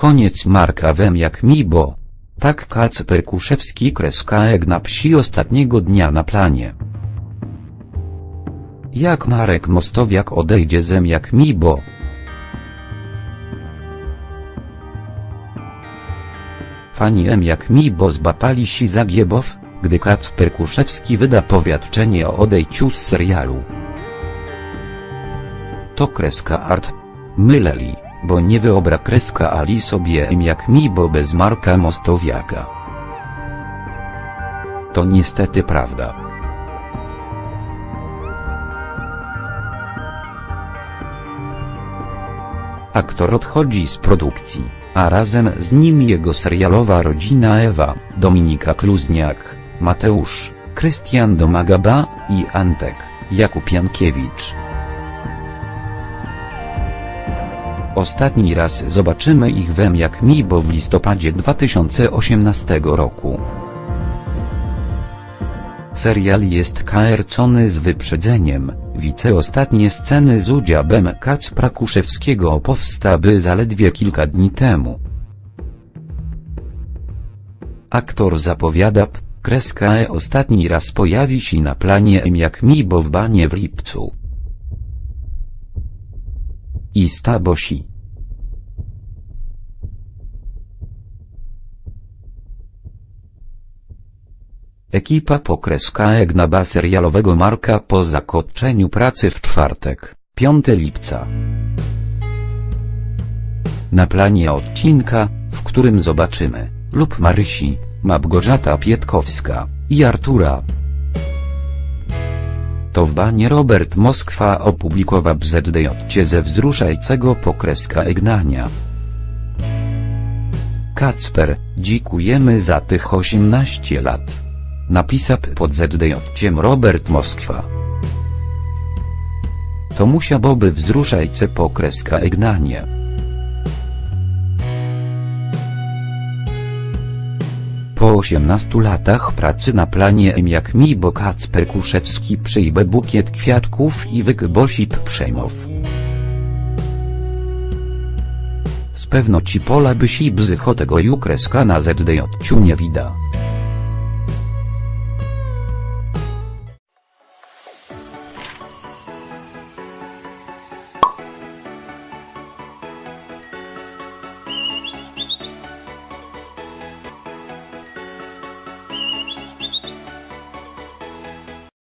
Koniec Marka wem jak mi bo. Tak Kacper Kuszewski kreska Egna psi ostatniego dnia na planie. Jak Marek Mostowiak odejdzie zem jak mi bo. Fani M jak mi bo zbapali si Zagiebow, gdy Kacper Kuszewski wyda powiadczenie o odejściu z serialu. To kreska art. Myleli, bo nie wyobra kreska Ali sobie M jak mi bo bez Marka Mostowiaka. To niestety prawda. Aktor odchodzi z produkcji, a razem z nim jego serialowa rodzina Ewa, Dominika Kluzniak, Mateusz, Krystian Domagaba i Antek, Jakub Jankiewicz. Ostatni raz zobaczymy ich wem jak mi bo w listopadzie 2018 roku. Serial jest kaercony z wyprzedzeniem, wice ostatnie sceny z udziałem Kacpra Kuszewskiego powstały zaledwie kilka dni temu. Aktor zapowiada p, kreska e ostatni raz pojawi się na planie M jak mi bo w banie w lipcu. I Ekipa pokreska Egnaba serialowego Marka po zakończeniu pracy w czwartek, 5 lipca. Na planie odcinka, w którym zobaczymy, lub Marysi, Małgorzata Pietkowska, i Artura. To w banie Robert Moskwa opublikował bzdj ze wzruszającego pokreska Egnania. Kacper, dziękujemy za tych 18 lat. Napisał pod zdj Robert Moskwa. To musiałoby wzruszajce pokreska Egnanie. Po 18 latach pracy na planie M jak mi bo Kacper Kuszewski bukiet kwiatków i wygłosip przejmow. Z pewnoci pola by si bzycho tego jukreska na zdj nie wida.